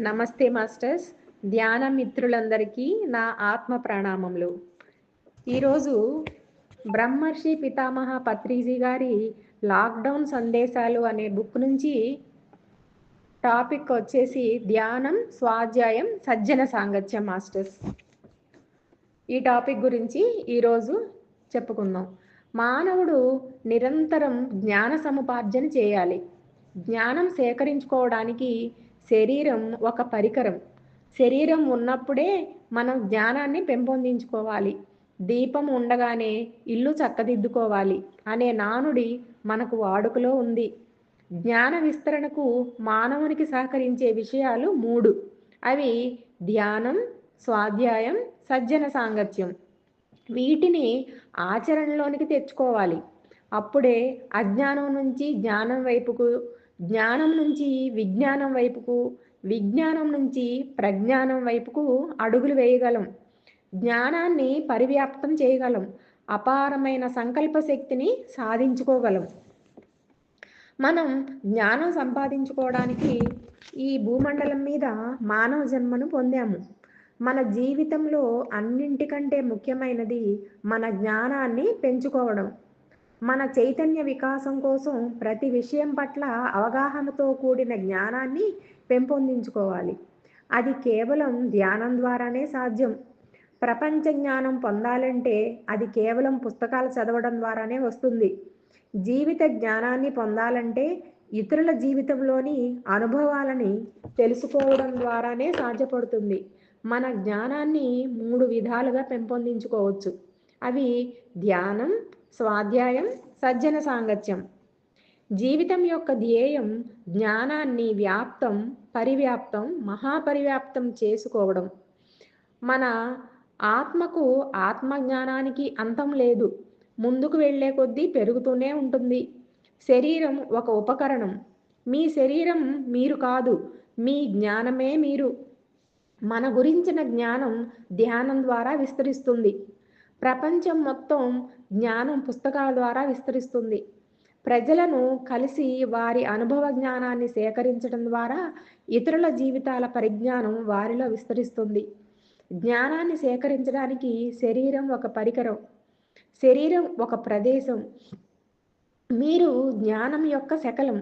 నమస్తే మాస్టర్స్. ధ్యాన మిత్రులందరికీ నా ఆత్మ ప్రణామములు. ఈరోజు బ్రహ్మర్షి పితామహ పత్రిజీ గారి లాక్డౌన్ సందేశాలు అనే బుక్ నుంచి టాపిక్ వచ్చేసి ధ్యానం స్వాధ్యాయం సజ్జన సాంగత్యం మాస్టర్స్. ఈ టాపిక్ గురించి ఈరోజు చెప్పుకుందాం. మానవుడు నిరంతరం జ్ఞాన సముపార్జన చేయాలి. జ్ఞానం సేకరించుకోవడానికి శరీరం ఒక పరికరం. శరీరం ఉన్నప్పుడే మనం జ్ఞానాన్ని పెంపొందించుకోవాలి. దీపం ఉండగానే ఇల్లు చక్కదిద్దుకోవాలి అనే నానుడి మనకు వాడుకలో ఉంది. జ్ఞాన విస్తరణకు మానవునికి సహకరించే విషయాలు మూడు. అవి ధ్యానం స్వాధ్యాయం సజ్జన సాంగత్యం. వీటిని ఆచరణలోనికి తెచ్చుకోవాలి. అప్పుడే అజ్ఞానం నుంచి జ్ఞానం వైపుకు జ్ఞానం నుంచి విజ్ఞానం వైపుకు విజ్ఞానం నుంచి ప్రజ్ఞానం వైపుకు అడుగులు వేయగలం. జ్ఞానాన్ని పరివ్యాప్తం చేయగలం. అపారమైన సంకల్ప శక్తిని సాధించుకోగలం. మనం జ్ఞానం సంపాదించుకోవడానికి ఈ భూమండలం మీద మానవ జన్మను పొందాము. మన జీవితంలో అన్నింటికంటే ముఖ్యమైనది మన జ్ఞానాన్ని పెంచుకోవడం. మన చైతన్య వికాసం కోసం ప్రతి విషయం పట్ల అవగాహనతో కూడిన జ్ఞానాన్ని పెంపొందించుకోవాలి. అది కేవలం ధ్యానం ద్వారానే సాధ్యం. ప్రపంచ జ్ఞానం పొందాలంటే అది కేవలం పుస్తకాలు చదవడం ద్వారానే వస్తుంది. జీవిత జ్ఞానాన్ని పొందాలంటే ఇతరుల జీవితంలోని అనుభవాలని తెలుసుకోవడం ద్వారానే సాధ్యపడుతుంది. మన జ్ఞానాన్ని మూడు విధాలుగా పెంపొందించుకోవచ్చు. అవి ధ్యానం స్వాధ్యాయం సజ్జన సాంగత్యం. జీవితం యొక్క ధ్యేయం జ్ఞానాన్ని వ్యాప్తం పరివ్యాప్తం మహాపరివ్యాప్తం చేసుకోవడం. మన ఆత్మకు ఆత్మజ్ఞానానికి అంతం లేదు. ముందుకు వెళ్ళే కొద్దీ పెరుగుతూనే ఉంటుంది. శరీరం ఒక ఉపకరణం. మీ శరీరం మీరు కాదు మీ జ్ఞానమే మీరు. మన గురించిన జ్ఞానం ధ్యానం ద్వారా విస్తరిస్తుంది. ప్రపంచం మొత్తం జ్ఞానం పుస్తకాల ద్వారా విస్తరిస్తుంది. ప్రజలను కలిసి వారి అనుభవ జ్ఞానాన్ని సేకరించడం ద్వారా ఇతరుల జీవితాల పరిజ్ఞానం వారిలో విస్తరిస్తుంది. జ్ఞానాన్ని సేకరించడానికి శరీరం ఒక పరికరం శరీరం ఒక ప్రదేశం. మీరు జ్ఞానం యొక్క శకలం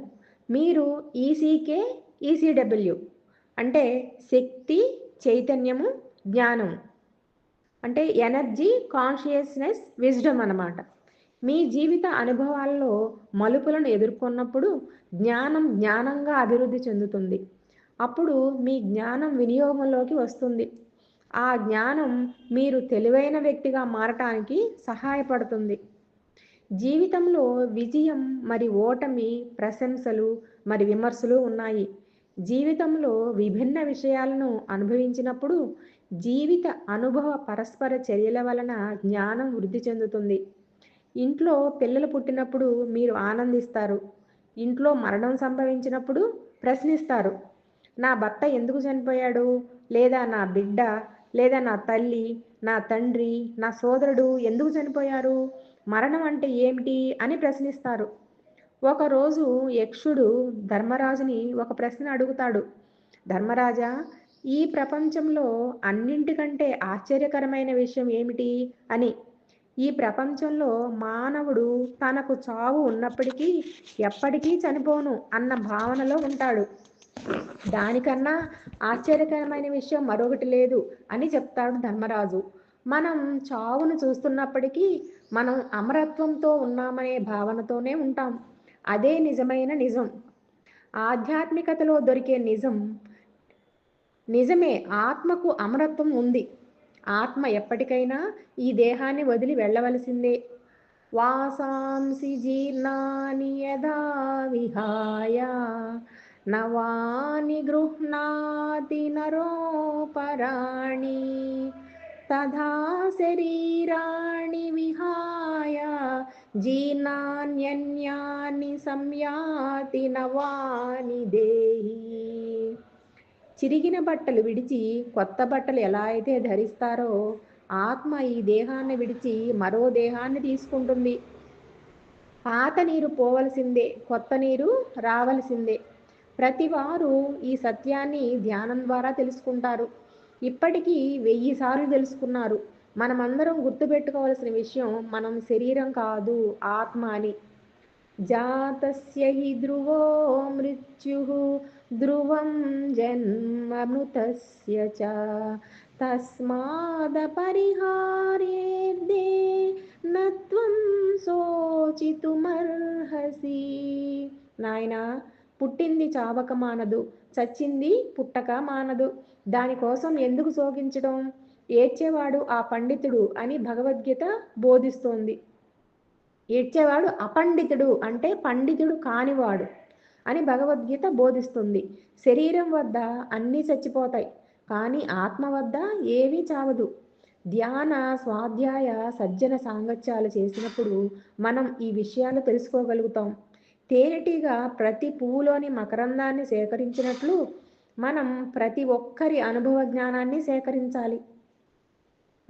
మీరు ఈసీకే ఈసీడబ్ల్యూ అంటే శక్తి చైతన్యము జ్ఞానం. అంటే ఎనర్జీ కాన్షియస్నెస్ విజ్డమ్ అనమాట మీ జీవిత అనుభవాల్లో మలుపులను ఎదుర్కొన్నప్పుడు జ్ఞానం జ్ఞానంగా అభివృద్ధి చెందుతుంది. అప్పుడు మీ జ్ఞానం వినియోగంలోకి వస్తుంది. ఆ జ్ఞానం మీరు తెలివైన వ్యక్తిగా మారటానికి సహాయపడుతుంది. జీవితంలో విజయం మరి ఓటమి ప్రశంసలు మరి విమర్శలు ఉన్నాయి. జీవితంలో విభిన్న విషయాలను అనుభవించినప్పుడు జీవిత అనుభవ పరస్పర చర్యల వలన జ్ఞానం వృద్ధి చెందుతుంది. ఇంట్లో పిల్లలు పుట్టినప్పుడు మీరు ఆనందిస్తారు. ఇంట్లో మరణం సంభవించినప్పుడు ప్రశ్నిస్తారు. నా భర్త ఎందుకు చనిపోయాడు? లేదా నా బిడ్డ? లేదా నా తల్లి? నా తండ్రి? నా సోదరుడు ఎందుకు చనిపోయారు? మరణం అంటే ఏమిటి? అని ప్రశ్నిస్తారు. ఒకరోజు యక్షుడు ధర్మరాజుని ఒక ప్రశ్న అడుగుతాడు. ధర్మరాజా ఈ ప్రపంచంలో అన్నింటికంటే ఆశ్చర్యకరమైన విషయం ఏమిటి అని? ఈ ప్రపంచంలో మానవుడు తనకు చావు ఉన్నప్పటికీ ఎప్పటికీ చనిపోను అన్న భావనలో ఉంటాడు. దానికన్నా ఆశ్చర్యకరమైన విషయం మరొకటి లేదు అని చెప్తాడు ధర్మరాజు. మనం చావును చూస్తున్నప్పటికీ మనం అమరత్వంతో ఉన్నామనే భావనతోనే ఉంటాం. అదే నిజమైన నిజం. ఆధ్యాత్మికతలో దొరికే నిజం నిజమే ఆత్మకు అమరత్వం ఉంది. ఆత్మ ఎప్పటికైనా ఈ దేహాన్ని వదిలి వెళ్ళవలసిందే. వాసాంసి జీర్ణాని యదా విహాయ నవాని గృహ్ణాతి నరోపరాణి తథా శరీరాణి విహాయ జీర్ణాన్యన్యాన్ని సంయాతి నవాని దేహి. చిరిగిన బట్టలు విడిచి కొత్త బట్టలు ఎలా అయితే ధరిస్తారో ఆత్మ ఈ దేహాన్ని విడిచి మరో దేహాన్ని తీసుకుంటుంది. పాత నీరు పోవలసిందే కొత్త నీరు రావలసిందే. ప్రతివారు ఈ సత్యాన్ని ధ్యానం ద్వారా తెలుసుకుంటారు. ఇప్పటికీ వెయ్యి సార్లు తెలుసుకున్నారు. మనమందరం గుర్తుపెట్టుకోవాల్సిన విషయం మనం శరీరం కాదు ఆత్మ అని. జాతస్య హి ధ్రువో మృత్యు ధ్రువం జన్మమృతస్య చ. తస్మాదపరిహార్యేర్దే నత్వం శోచితుమర్హసి. నాయన పుట్టింది చావక మానదు చచ్చింది పుట్టక మానదు దానికోసం ఎందుకు శోకించడం ఏడ్చేవాడు ఆ పండితుడు అని భగవద్గీత బోధిస్తోంది. ఏడ్చేవాడు అపండితుడు అంటే పండితుడు కానివాడు. అని భగవద్గీత బోధిస్తుంది. శరీరం వద్ద అన్నీ చచ్చిపోతాయి కానీ ఆత్మ వద్ద ఏమీ చావదు. ధ్యాన స్వాధ్యాయ సజ్జన సాంగత్యాలు చేసినప్పుడు మనం ఈ విషయాలు తెలుసుకోగలుగుతాం. తేనెటీగా ప్రతి పువ్వులోని మకరందాన్ని సేకరించినట్లు మనం ప్రతి ఒక్కరి అనుభవ జ్ఞానాన్ని సేకరించాలి.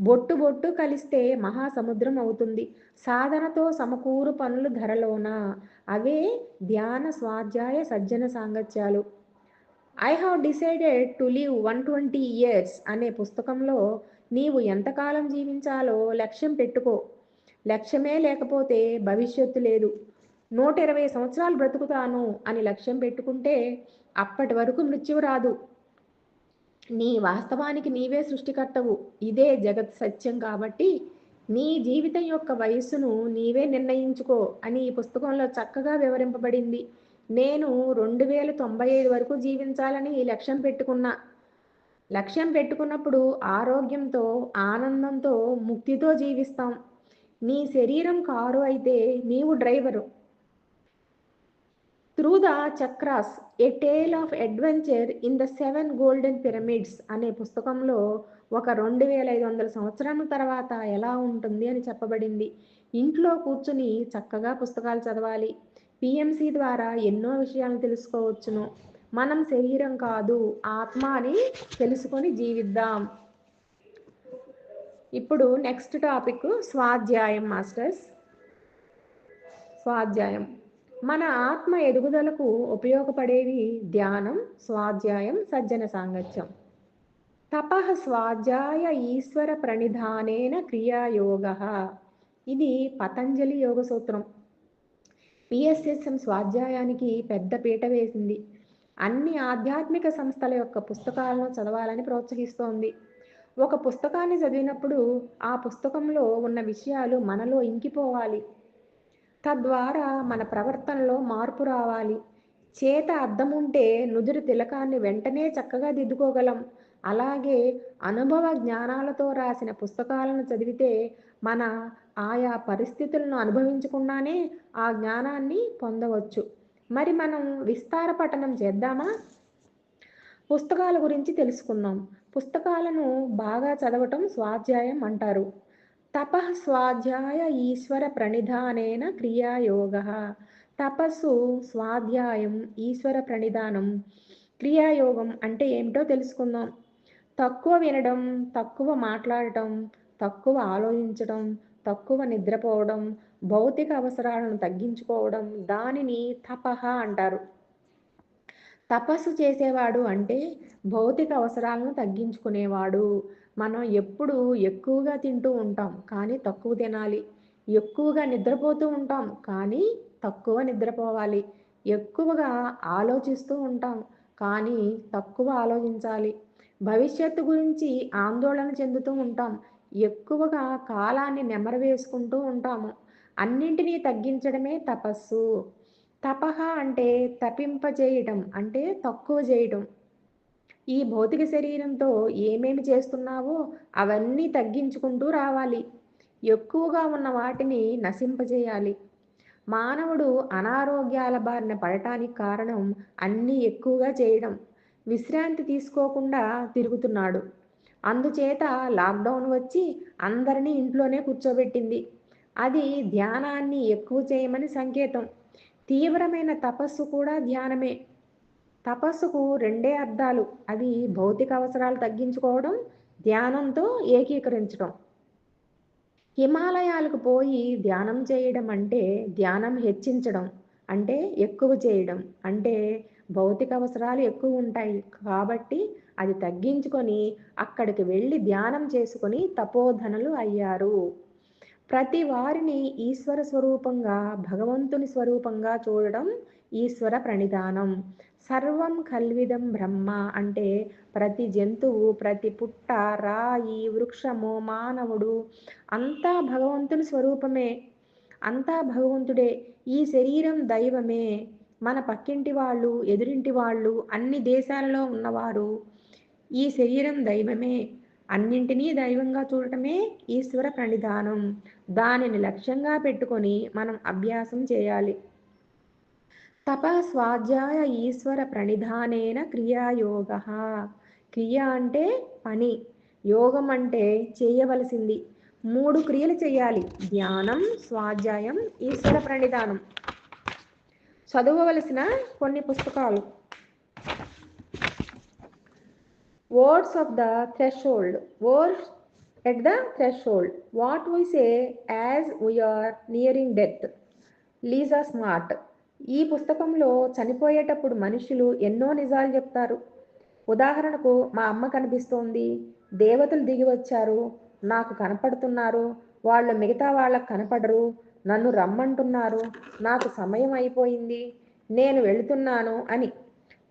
బొట్టు బొట్టు కలిస్తే మహాసముద్రం అవుతుంది. సాధనతో సమకూరు పనులు ధరలోన. అవే ధ్యాన స్వాధ్యాయ సజ్జన సాంగత్యాలు. I have decided to live one twenty years అనే పుస్తకంలో నీవు ఎంతకాలం జీవించాలో లక్ష్యం పెట్టుకో. లక్ష్యమే లేకపోతే భవిష్యత్తు లేదు. నూట ఇరవై సంవత్సరాలు బ్రతుకుతాను అని లక్ష్యం పెట్టుకుంటే అప్పటి వరకు మృత్యువు రాదు. నీ వాస్తవానికి నీవే సృష్టికర్తవు. ఇదే జగత్ సత్యం కాబట్టి నీ జీవితం యొక్క వయస్సును నీవే నిర్ణయించుకో అని ఈ పుస్తకంలో చక్కగా వివరింపబడింది. నేను రెండు వేల తొంభై ఐదు వరకు జీవించాలని లక్ష్యం పెట్టుకున్నా. లక్ష్యం పెట్టుకున్నప్పుడు ఆరోగ్యంతో ఆనందంతో ముక్తితో జీవిస్తాం. నీ శరీరం కారు అయితే నీవు driver. Through the chakras a tale of adventure in the seven golden pyramids అనే పుస్తకంలో ఒక రెండు వేల ఐదు వందల సంవత్సరాల తర్వాత ఎలా ఉంటుంది అని చెప్పబడింది. ఇంట్లో కూర్చుని చక్కగా పుస్తకాలు చదవాలి. పిఎంసి ద్వారా ఎన్నో విషయాలు తెలుసుకోవచ్చును. మనం శరీరం కాదు ఆత్మ అని తెలుసుకొని జీవిద్దాం. ఇప్పుడు నెక్స్ట్ టాపిక్ స్వాధ్యాయం మాస్టర్స్ స్వాధ్యాయం. మన ఆత్మ ఎదుగుదలకు ఉపయోగపడేవి ధ్యానం స్వాధ్యాయం సజ్జన సాంగత్యం. తప స్వాధ్యాయ ఈశ్వర ప్రణిధానేన క్రియాయోగ. ఇది పతంజలి యోగ సూత్రం. పిఎస్ఎస్ఎం స్వాధ్యాయానికి పెద్ద పీట వేసింది. అన్ని ఆధ్యాత్మిక సంస్థల యొక్క పుస్తకాలను చదవాలని ప్రోత్సహిస్తోంది. ఒక పుస్తకాన్ని చదివినప్పుడు ఆ పుస్తకంలో ఉన్న విషయాలు మనలో ఇంకిపోవాలి. తద్వారా మన ప్రవర్తనలో మార్పు రావాలి. చేత అద్దం ఉంటే నుదురు తిలకాన్ని వెంటనే చక్కగా దిద్దుకోగలం. అలాగే అనుభవ జ్ఞానాలతో రాసిన పుస్తకాలను చదివితే మన ఆయా పరిస్థితులను అనుభవించకుండానే ఆ జ్ఞానాన్ని పొందవచ్చు. మరి మనం విస్తార పఠనం చేద్దామా? పుస్తకాల గురించి తెలుసుకుందాం. పుస్తకాలను బాగా చదవటం స్వాధ్యాయం అంటారు. తపః స్వాధ్యాయ ఈశ్వర ప్రణిధానేన క్రియాయోగ. తపస్సు స్వాధ్యాయం ఈశ్వర ప్రణిధానం క్రియాయోగం అంటే ఏమిటో తెలుసుకుందాం. తక్కువ వినడం తక్కువ మాట్లాడటం తక్కువ ఆలోచించడం తక్కువ నిద్రపోవడం భౌతిక అవసరాలను తగ్గించుకోవడం దానిని తపహ అంటారు. తపస్సు చేసేవాడు అంటే భౌతిక అవసరాలను తగ్గించుకునేవాడు. మనం ఎప్పుడు ఎక్కువగా తింటూ ఉంటాం కానీ తక్కువ తినాలి. ఎక్కువగా నిద్రపోతూ ఉంటాం కానీ తక్కువ నిద్రపోవాలి. ఎక్కువగా ఆలోచిస్తూ ఉంటాం కానీ తక్కువ ఆలోచించాలి. భవిష్యత్తు గురించి ఆందోళన చెందుతూ ఉంటాం ఎక్కువగా కాలాన్ని నెమరవేసుకుంటూ ఉంటాము. అన్నింటినీ తగ్గించడమే తపస్సు. తపహ అంటే తపింపజేయటం అంటే తక్కువ చేయటం ఈ భౌతిక శరీరంతో ఏమేమి చేస్తున్నావో అవన్నీ తగ్గించుకుంటూ రావాలి. ఎక్కువగా ఉన్న వాటిని నశింపజేయాలి. మానవుడు అనారోగ్యాల బారిన పడటానికి కారణం అన్నీ ఎక్కువగా చేయడం విశ్రాంతి తీసుకోకుండా తిరుగుతున్నాడు. అందుచేత లాక్డౌన్ వచ్చి అందరినీ ఇంట్లోనే కూర్చోబెట్టింది. అది ధ్యానాన్ని ఎక్కువ చేయమని సంకేతం. తీవ్రమైన తపస్సు కూడా ధ్యానమే. తపస్సుకు రెండే అర్థాలు. అవి భౌతిక అవసరాలు తగ్గించుకోవడం ధ్యానంతో ఏకీకరించడం. హిమాలయాలకు పోయి ధ్యానం చేయడం అంటే ధ్యానం హెచ్చించడం అంటే ఎక్కువ చేయడం. అంటే భౌతిక అవసరాలు ఎక్కువ ఉంటాయి కాబట్టి అది తగ్గించుకొని అక్కడికి వెళ్ళి ధ్యానం చేసుకొని తపోధనలు అయ్యారు. ప్రతి వారిని ఈశ్వర స్వరూపంగా భగవంతుని స్వరూపంగా చూడడం ఈశ్వర ప్రణిధానం సర్వం కల్విదం బ్రహ్మ అంటే ప్రతి జంతువు ప్రతి పుట్ట రాయి వృక్షము మానవుడు అంతా భగవంతుని స్వరూపమే. అంతా భగవంతుడే. ఈ శరీరం దైవమే. మన పక్కింటి వాళ్ళు ఎదురింటి వాళ్ళు అన్ని దేశాలలో ఉన్నవారు ఈ శరీరం దైవమే. అన్నింటినీ దైవంగా చూడటమే ఈశ్వర ప్రణిధానం. దానిని లక్ష్యంగా పెట్టుకొని మనం అభ్యాసం చేయాలి. తప స్వాధ్యాయ ఈశ్వర ప్రణిధానేన క్రియాయోగ. క్రియ అంటే పని యోగం అంటే చేయవలసింది. మూడు క్రియలు చేయాలి. ధ్యానం స్వాధ్యాయం ఈశ్వర ప్రణిధానం. చదవవలసిన కొన్ని పుస్తకాలు. Words of the threshold. Words at the threshold. What we say as we're nearing death. Lisa Smart. ఈ పుస్తకంలో చనిపోయేటప్పుడు మనుషులు ఎన్నో నిజాలు చెప్తారు. ఉదాహరణకు మా అమ్మ కనిపిస్తోంది. దేవతలు దిగి వచ్చారు. నాకు కనపడుతున్నారు. వాళ్ళు మిగతా వాళ్ళకు కనపడరు. నన్ను రమ్మంటున్నారు. నాకు సమయం అయిపోయింది. నేను వెళుతున్నాను అని.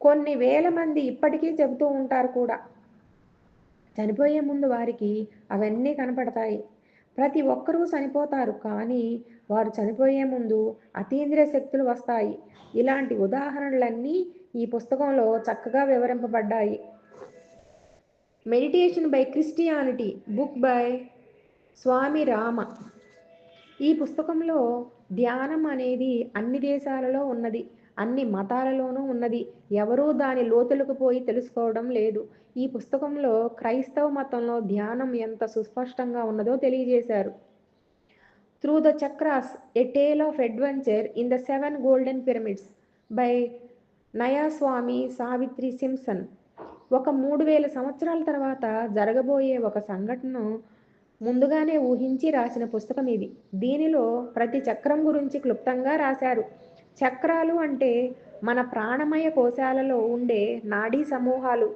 కొన్ని వేల మంది ఇప్పటికీ చెబుతూ ఉంటారు కూడా. చనిపోయే ముందు వారికి అవన్నీ కనపడతాయి. ప్రతి ఒక్కరూ చనిపోతారు కానీ వారు చనిపోయే ముందు అతీంద్రియ శక్తులు వస్తాయి. ఇలాంటి ఉదాహరణలన్నీ ఈ పుస్తకంలో చక్కగా వివరింపబడ్డాయి. Meditation by Christianity book by Swami Rama. ఈ పుస్తకంలో ధ్యానం అనేది అన్ని దేశాలలో ఉన్నది. అన్ని మతాలలోనూ ఉన్నది. ఎవరూ దాని లోతులకు పోయి తెలుసుకోవడం లేదు. ఈ పుస్తకంలో క్రైస్తవ మతంలో ధ్యానం ఎంత సుస్పష్టంగా ఉన్నదో తెలియజేశారు. Through the chakras a tale of adventure in the seven golden pyramids by Nayaswami Savitri Simpson ఒక మూడు వేల సంవత్సరాల తర్వాత జరగబోయే ఒక సంఘటనను ముందుగానే ఊహించి రాసిన పుస్తకం ఇది. దీనిలో ప్రతి చక్రం గురించి క్లుప్తంగా రాశారు. చక్రాలు అంటే మన ప్రాణమయ కోశాలలో ఉండే నాడీ సమూహాలు.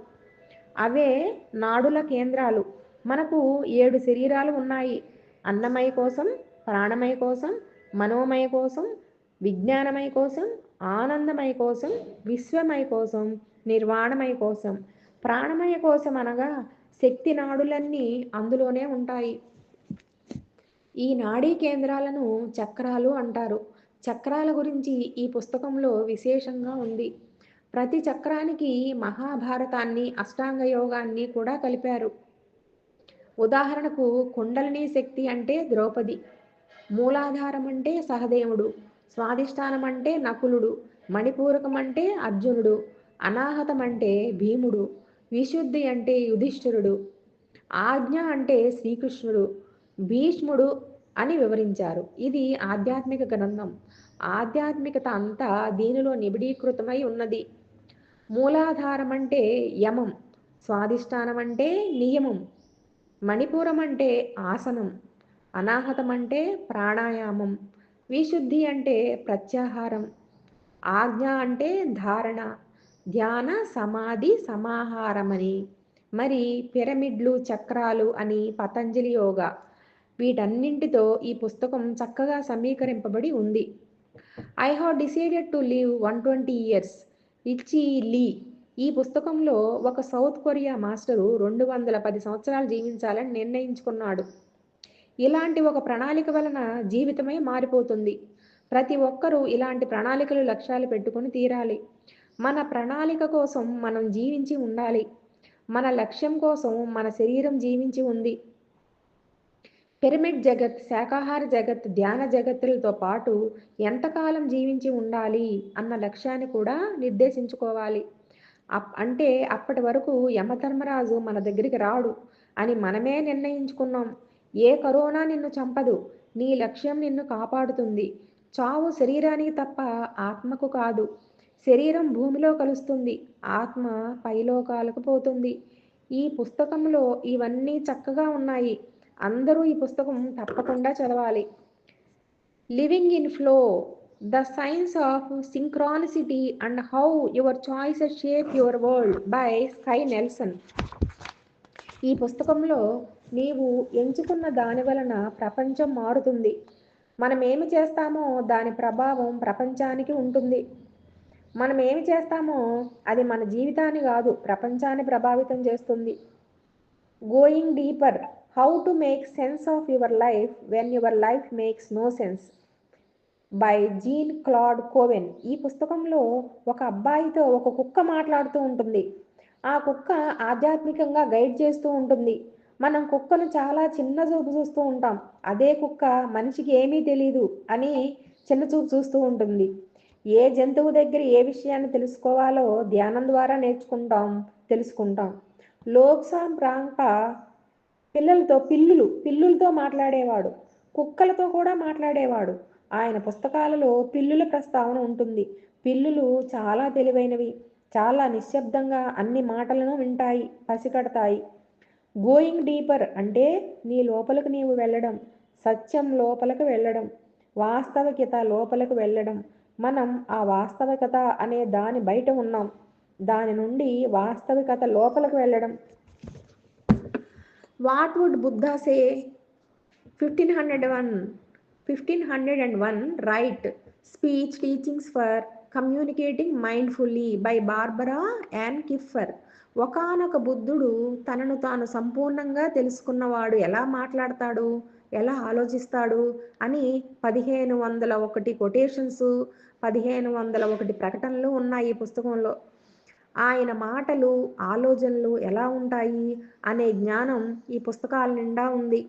అవే నాడుల కేంద్రాలు. మనకు ఏడు శరీరాలు ఉన్నాయి. అన్నమయ కోసం ప్రాణమయ కోసం మనోమయ కోసం విజ్ఞానమయ కోసం ఆనందమయ కోసం విశ్వమయ కోసం నిర్వాణమయ కోసం. ప్రాణమయ కోసం అనగా శక్తి నాడులన్నీ అందులోనే ఉంటాయి. ఈ నాడీ కేంద్రాలను చక్రాలు అంటారు. చక్రాల గురించి ఈ పుస్తకంలో విశేషంగా ఉంది. ప్రతి చక్రానికి మహాభారతాన్ని అష్టాంగ యోగాన్ని కూడా కలిపారు. ఉదాహరణకు కుండలిని శక్తి అంటే ద్రౌపది మూలాధారం అంటే సహదేవుడు స్వాధిష్టానం అంటే నకులుడు మణిపూరకం అంటే అర్జునుడు అనాహతం అంటే భీముడు విశుద్ధి అంటే యుధిష్ఠిరుడు ఆజ్ఞ అంటే శ్రీకృష్ణుడు భీష్ముడు అని వివరించారు. ఇది ఆధ్యాత్మిక గ్రంథం. ఆధ్యాత్మికత అంతా దీనిలో నిబిడీకృతమై ఉన్నది. మూలాధారం అంటే యమం స్వాధిష్టానం అంటే నియమం మణిపూరం అంటే ఆసనం అనాహతం అంటే ప్రాణాయామం విశుద్ధి అంటే ప్రత్యాహారం ఆజ్ఞ అంటే ధారణ ధ్యాన సమాధి సమాహారమని మరి పిరమిడ్లు చక్రాలు అని పతంజలి యోగా వీటన్నింటితో ఈ పుస్తకం చక్కగా సమీకరింపబడి ఉంది. I have decided to live one twenty years ఇచ్చి లీ. ఈ పుస్తకంలో ఒక సౌత్ కొరియా మాస్టరు రెండు వందల పది సంవత్సరాలు జీవించాలని నిర్ణయించుకున్నాడు. ఇలాంటి ఒక ప్రణాళిక వలన జీవితమే మారిపోతుంది. ప్రతి ఒక్కరూ ఇలాంటి ప్రణాళికలు లక్ష్యాలు పెట్టుకొని తీరాలి. మన ప్రణాళిక కోసం మనం జీవించి ఉండాలి. మన లక్ష్యం కోసం మన శరీరం జీవించి ఉంది. పిరమిడ్ జగత్ శాకాహార జగత్ ధ్యాన జగత్తులతో పాటు ఎంతకాలం జీవించి ఉండాలి అన్న లక్ష్యాన్ని కూడా నిర్దేశించుకోవాలి. అప్ అంటే అప్పటి వరకు యమధర్మరాజు మన దగ్గరికి రాడు అని మనమే నిర్ణయించుకున్నాం. ఏ కరోనా నిన్ను చంపదు నీ లక్ష్యం నిన్ను కాపాడుతుంది. చావు శరీరానికి తప్ప ఆత్మకు కాదు. శరీరం భూమిలో కలుస్తుంది ఆత్మ పైలోకాలకు పోతుంది. ఈ పుస్తకంలో ఇవన్నీ చక్కగా ఉన్నాయి. అందరూ ఈ పుస్తకం తప్పకుండా చదవాలి. Living in flow the science of synchronicity and how your choices shape your world by Sky Nelson ఈ పుస్తకంలో నీవు ఎంచుకున్న దాని వలన ప్రపంచం మారుతుంది. మనం ఏమి చేస్తామో దాని ప్రభావం ప్రపంచానికి ఉంటుంది. మనం ఏమి చేస్తామో అది మన జీవితాన్ని కాదు ప్రపంచాన్ని ప్రభావితం చేస్తుంది. Going deeper how to make sense of your life when your life makes no sense by Jean Claude Koven ఈ పుస్తకంలో ఒక అబ్బాయితో ఒక కుక్క మాట్లాడుతూ ఉంటుంది. ఆ కుక్క ఆధ్యాత్మికంగా గైడ్ చేస్తూ ఉంటుంది. మనం కుక్కను చాలా చిన్న చూపు చూస్తూ ఉంటాం. అదే కుక్క మనిషికి ఏమీ తెలియదు అని చిన్న చూపు చూస్తూ ఉంటుంది. ఏ జంతువు దగ్గర ఏ విషయాన్ని తెలుసుకోవాలో ధ్యానం ద్వారా నేర్చుకుంటాం తెలుసుకుంటాం. లోక్సాం ప్రాంక పిల్లలతో పిల్లులు పిల్లులతో మాట్లాడేవాడు. కుక్కలతో కూడా మాట్లాడేవాడు. ఆయన పుస్తకాలలో పిల్లుల ప్రస్తావన ఉంటుంది. పిల్లులు చాలా తెలివైనవి. చాలా నిశ్శబ్దంగా అన్ని మాటలను వింటాయి పసికడతాయి. గోయింగ్ డీపర్ అంటే నీ లోపలికి నీవు వెళ్ళడం సత్యం లోపలికి వెళ్ళడం వాస్తవికత లోపలికి వెళ్ళడం. మనం ఆ వాస్తవికత అనే దాని బయట ఉన్నాం. దాని నుండి వాస్తవికత లోపలికి వెళ్ళడం. What would Buddha say? Fifteen hundred one. Fifteen hundred and one right speech teachings for communicating mindfully by Barbara Ann Kipfer. ఒకనొక బుద్ధుడు తనను తాను సంపూర్ణంగా తెలుసుకున్నవాడు ఎలా మాట్లాడతాడు ఎలా ఆలోచిస్తాడు అని పదిహేను వందల ఒకటి కొటేషన్స్ పదిహేను వందల ఒకటి ప్రకటనలు ఉన్నాయి ఈ పుస్తకంలో. ఆయన మాటలు ఆలోచనలు ఎలా ఉంటాయి అనే జ్ఞానం ఈ పుస్తకాల నిండా ఉంది.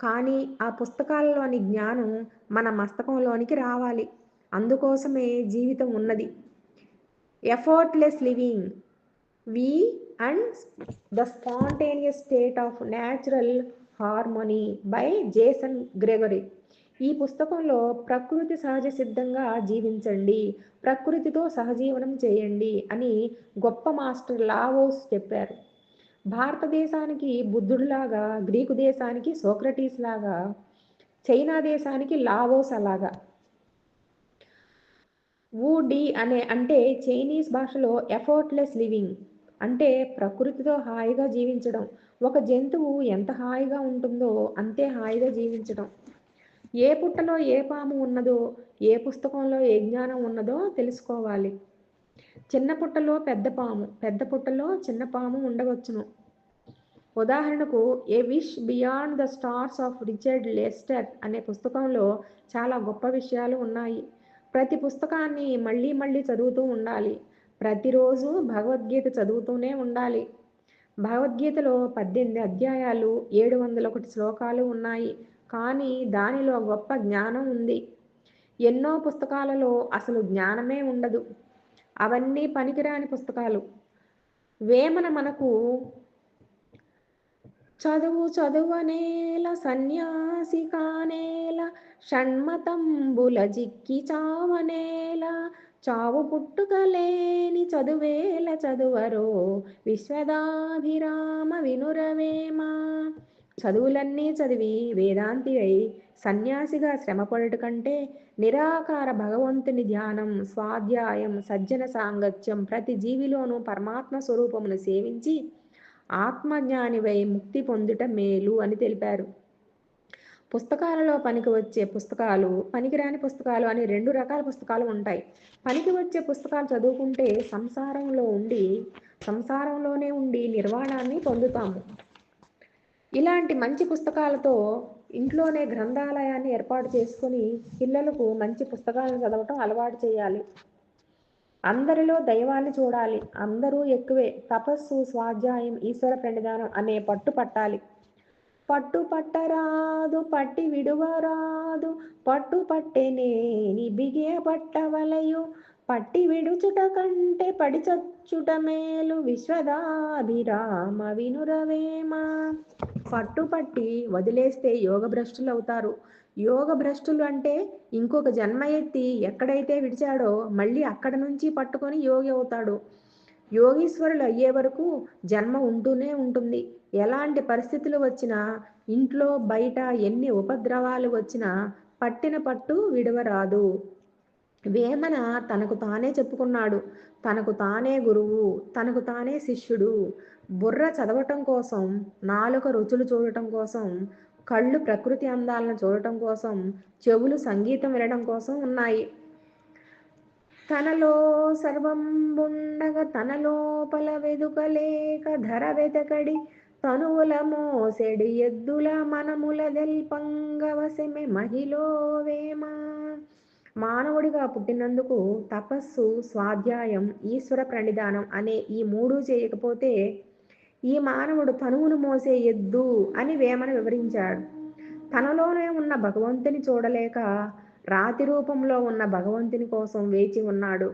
కానీ ఆ పుస్తకాలలోని జ్ఞానం మన మస్తకంలోనికి రావాలి. అందుకోసమే జీవితం ఉన్నది. Effortless living we and the spontaneous state of natural harmony by Jason Gregory ఈ పుస్తకంలో ప్రకృతి సహజ సిద్ధంగా జీవించండి ప్రకృతితో సహజీవనం చేయండి అని గొప్ప మాస్టర్ లావోస్ చెప్పారు. భారతదేశానికి బుద్ధుడిలాగా గ్రీకు దేశానికి సోక్రటీస్ లాగా చైనా దేశానికి లావోస్ అలాగా. డి అనే అంటే చైనీస్ భాషలో ఎఫర్ట్లెస్ లివింగ్ అంటే ప్రకృతితో హాయిగా జీవించడం. ఒక జంతువు ఎంత హాయిగా ఉంటుందో అంతే హాయిగా జీవించడం. ఏ పుట్టలో ఏ పాము ఉన్నదో ఏ పుస్తకంలో ఏ జ్ఞానం ఉన్నదో తెలుసుకోవాలి. చిన్న పుట్టలో పెద్ద పాము పెద్ద పుట్టలో చిన్న పాము ఉండవచ్చును. ఉదాహరణకు a wish beyond the stars of Richard Lester అనే పుస్తకంలో చాలా గొప్ప విషయాలు ఉన్నాయి. ప్రతి పుస్తకాన్ని మళ్ళీ మళ్ళీ చదువుతూ ఉండాలి. ప్రతిరోజు భగవద్గీత చదువుతూనే ఉండాలి. భగవద్గీతలో పద్దెనిమిది అధ్యాయాలు ఏడు వందల ఒకటి శ్లోకాలు ఉన్నాయి. కానీ దానిలో గొప్ప జ్ఞానం ఉంది. ఎన్నో పుస్తకాలలో అసలు జ్ఞానమే ఉండదు. అవన్నీ పనికిరాని పుస్తకాలు. వేమన మనకు చదువు చదువనేల సన్యాసి కానేల షణ్మతంబుల జిక్కి చావనేల చావు పుట్టుకలేని చదువేల చదువరో విశ్వదాభిరామ వినురవేమా? చదువులన్నీ చదివి వేదాంతి అయి సన్యాసిగా శ్రమపడుట కంటే నిరాకార భగవంతుని ధ్యానం స్వాధ్యాయం సజ్జన సాంగత్యం ప్రతి జీవిలోనూ పరమాత్మ స్వరూపమును సేవించి ఆత్మజ్ఞానివై ముక్తి పొందుట మేలు అని తెలిపారు. పుస్తకాలలో పనికి వచ్చే పుస్తకాలు పనికిరాని పుస్తకాలు అని రెండు రకాల పుస్తకాలు ఉంటాయి. పనికి వచ్చే పుస్తకాలు చదువుకుంటే సంసారంలో ఉండి సంసారంలోనే ఉండి నిర్వాణాన్ని పొందుతాము. ఇలాంటి మంచి పుస్తకాలతో ఇంట్లోనే గ్రంథాలయాన్ని ఏర్పాటు చేసుకుని పిల్లలకు మంచి పుస్తకాలను చదవటం అలవాటు చేయాలి. అందరిలో దైవాన్ని చూడాలి. అందరూ ఎక్కువే. తపస్సు స్వాధ్యాయం ఈశ్వర ప్రణిధానం అనే పట్టు పట్టాలి. పట్టు పట్టరాదు పట్టి విడువరాదు. పట్టు పట్టెనేని బిగే పట్టవలయు. పట్టి విడుచుట కంటే పడిచచ్చుట మేలు విశ్వదాభిరామ వినురవేమ. పట్టు పట్టి వదిలేస్తే యోగ భ్రష్టులు అవుతారు యోగ భ్రష్టులు అంటే ఇంకొక జన్మ ఎత్తి ఎక్కడైతే విడిచాడో మళ్ళీ అక్కడ నుంచి పట్టుకొని యోగి అవుతాడు. యోగీశ్వరులు అయ్యే వరకు జన్మ ఉంటూనే ఉంటుంది. ఎలాంటి పరిస్థితులు వచ్చినా ఇంట్లో బయట ఎన్ని ఉపద్రవాలు వచ్చినా పట్టిన పట్టు విడవరాదు. వేమన తనకు తానే చెప్పుకున్నాడు. తనకు తానే గురువు తనకు తానే శిష్యుడు. బుర్ర చదవటం కోసం నాలుక రుచులు చూడటం కోసం కళ్ళు ప్రకృతి అందాలను చూడటం కోసం చెవులు సంగీతం వినడం కోసం ఉన్నాయి. తనలో సర్వం ఉండగా తన లోపల వెదుకలేక ధర వెతకడి తనువుల మోసెడి ఎద్దుల మనముల దెల్పంగవసెమె మహిళ వేమ. మానవుడిగా పుట్టినందుకు తపస్సు స్వాధ్యాయం ఈశ్వర ప్రణిధానం అనే ఈ మూడు చేయకపోతే ఈ మానవుడు తనువును మోసే ఎద్దు అని వేమన వివరించాడు. తనలోనే ఉన్న భగవంతుని చూడలేక రాతి రూపంలో ఉన్న భగవంతుని కోసం వేచి ఉన్నాడు.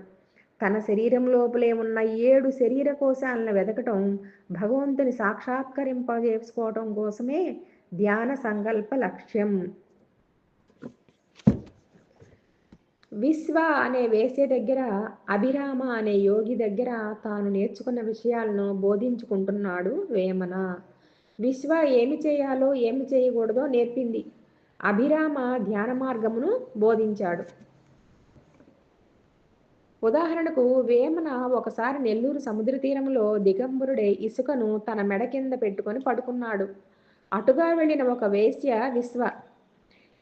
తన శరీరం లోపలే ఉన్న ఏడు శరీర కోశాలను వెతకటం భగవంతుని సాక్షాత్కరింపజేసుకోవటం కోసమే ధ్యాన సంకల్ప లక్ష్యం. విశ్వ అనే వేసే దగ్గర అభిరామ అనే యోగి దగ్గర తాను నేర్చుకున్న విషయాలను బోధించుకుంటున్నాడు వేమన. విశ్వ ఏమి చేయాలో ఏమి చేయకూడదో నేర్పింది. అభిరామ ధ్యాన మార్గమును బోధించాడు. ఉదాహరణకు వేమన ఒకసారి నెల్లూరు సముద్ర తీరంలో దిగంబరుడే ఇసుకను తన మెడ కింద పెట్టుకొని పడుకున్నాడు. అటుగా వెళ్ళిన ఒక వేశ్య విశ్వ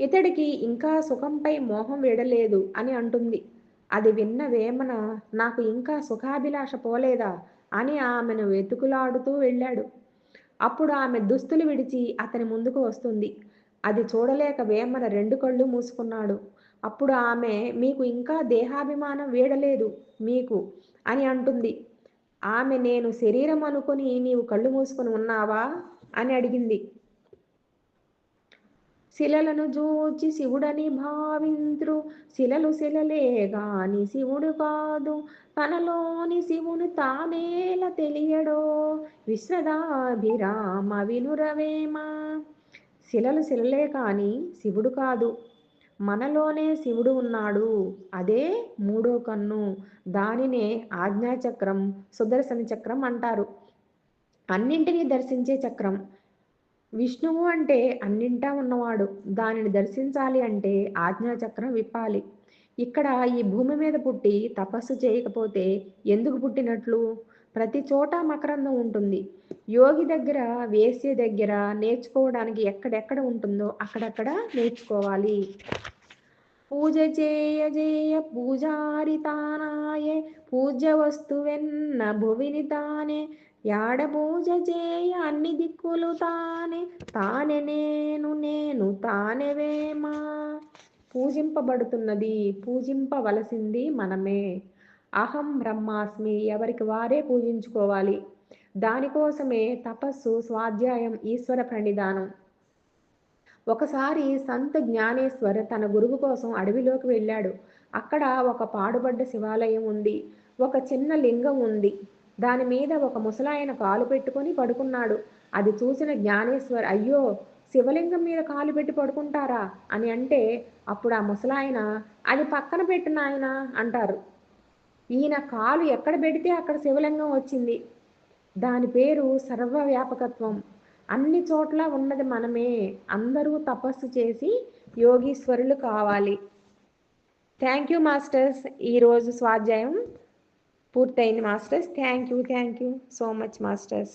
ఇతడికి ఇంకా సుఖంపై మోహం వీడలేదు అని అంటుంది. అది విన్న వేమన నాకు ఇంకా సుఖాభిలాష పోలేదా అని ఆమెను వెతుకులాడుతూ వెళ్ళాడు. అప్పుడు ఆమె దుస్తులు విడిచి అతని ముందుకు వస్తుంది. అది చూడలేక వేమన రెండు కళ్ళు మూసుకున్నాడు. అప్పుడు ఆమె మీకు ఇంకా దేహాభిమానం వీడలేదు మీకు అని అంటుంది. ఆమె నేను శరీరం అనుకుని నీవు కళ్ళు మూసుకొని ఉన్నావా? అని అడిగింది. శిలలను జూచి శివుడని భావింత్రు. శిలలు శిలలే గాని శివుడు కాదు. తనలోని శివుని తానేల తెలియడో విశ్వదాభిరామ వినురవేమ? శిలలు శిలలే కాని శివుడు కాదు. మనలోనే శివుడు ఉన్నాడు. అదే మూడో కన్ను. దానినే ఆజ్ఞాచక్రం సుదర్శన చక్రం అంటారు. అన్నింటినీ దర్శించే చక్రం. విష్ణువు అంటే అన్నింటా ఉన్నవాడు. దానిని దర్శించాలి అంటే ఆజ్ఞాచక్రం విప్పాలి. ఇక్కడ ఈ భూమి మీద పుట్టి తపస్సు చేయకపోతే ఎందుకు పుట్టినట్లు? ప్రతి చోట మకరందం ఉంటుంది. యోగి దగ్గర వేసే దగ్గర నేర్చుకోవడానికి ఎక్కడెక్కడ ఉంటుందో అక్కడక్కడ నేర్చుకోవాలి. పూజ చేయ చేయ పూజారి తానాయే పూజ్య వస్తువెన్న భువిని తానే యాడ పూజ చేయ అన్ని దిక్కులు తానే తానే నేను నేను తానేవేమా పూజింపబడుతున్నది పూజింపవలసింది మనమే. అహం బ్రహ్మాస్మి ఎవరికి వారే పూజించుకోవాలి. దానికోసమే తపస్సు స్వాధ్యాయం ఈశ్వర ప్రణిధానం ఒకసారి సంత జ్ఞానేశ్వర్ తన గురువు కోసం అడవిలోకి వెళ్ళాడు. అక్కడ ఒక పాడుబడ్డ శివాలయం ఉంది. ఒక చిన్న లింగం ఉంది. దాని మీద ఒక ముసలాయన కాలు పెట్టుకొని పడుకున్నాడు. అది చూసిన జ్ఞానేశ్వర్ అయ్యో శివలింగం మీద కాలు పెట్టి పడుకుంటారా? అని అంటే అప్పుడు ఆ ముసలాయన అది పక్కన పెట్టిన ఆయన అంటారు. ఈయన కాలు ఎక్కడ పెడితే అక్కడ శివలింగం వచ్చింది. దాని పేరు సర్వవ్యాపకత్వం. అన్ని చోట్ల ఉన్నది మనమే. అందరూ తపస్సు చేసి యోగీశ్వరులు కావాలి. Thank you masters. ఈరోజు స్వాధ్యాయం పూర్తయింది masters thank you thank you so much masters